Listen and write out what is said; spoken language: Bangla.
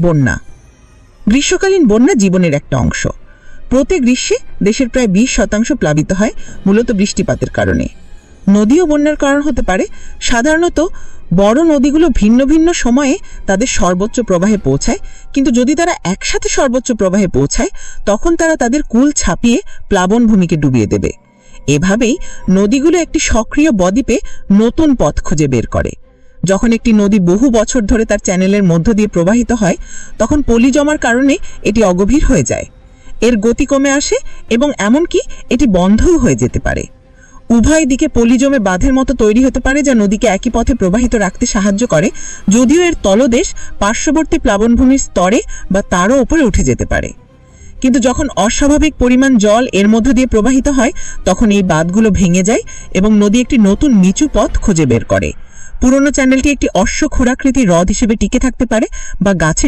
বন্যা। গ্রীষ্মকালীন বন্যা জীবনের একটা অংশ। প্রতি গ্রীষ্মে দেশের প্রায় বিশ শতাংশ প্লাবিত হয় মূলত বৃষ্টিপাতের কারণে। নদীও বন্যার কারণ হতে পারে। সাধারণত বড় নদীগুলো ভিন্ন ভিন্ন সময়ে তাদের সর্বোচ্চ প্রবাহে পৌঁছায়। কিন্তু যদি তারা একসাথে সর্বোচ্চ প্রবাহে পৌঁছায়, তখন তারা তাদের কুল ছাপিয়ে প্লাবন ভূমিকে ডুবিয়ে দেবে। এভাবেই নদীগুলো একটি সক্রিয় বদ্বীপে নতুন পথ খুঁজে বের করে। যখন একটি নদী বহু বছর ধরে তার চ্যানেলের মধ্য দিয়ে প্রবাহিত হয়, তখন পলি জমার কারণে এটি অগভীর হয়ে যায়। এর গতি কমে আসে এবং এমনকি এটি বন্ধও হয়ে যেতে পারে। উভয় দিকে পলি জমে বাঁধের মতো তৈরি হতে পারে যা নদীকে একই পথে প্রবাহিত রাখতে সাহায্য করে, যদিও এর তলদেশ পার্শ্ববর্তী প্লাবনভূমির স্তরে বা তারও উপরে উঠে যেতে পারে। কিন্তু যখন অস্বাভাবিক পরিমাণ জল এর মধ্য দিয়ে প্রবাহিত হয়, তখন এই বাঁধগুলো ভেঙে যায় এবং নদী একটি নতুন নিচু পথ খুঁজে বের করে। পুরনো চ্যানেলটি একটি অশ্ব খোরাকৃতি হ্রদ হিসেবে টিকে থাকতে পারে বা গাছে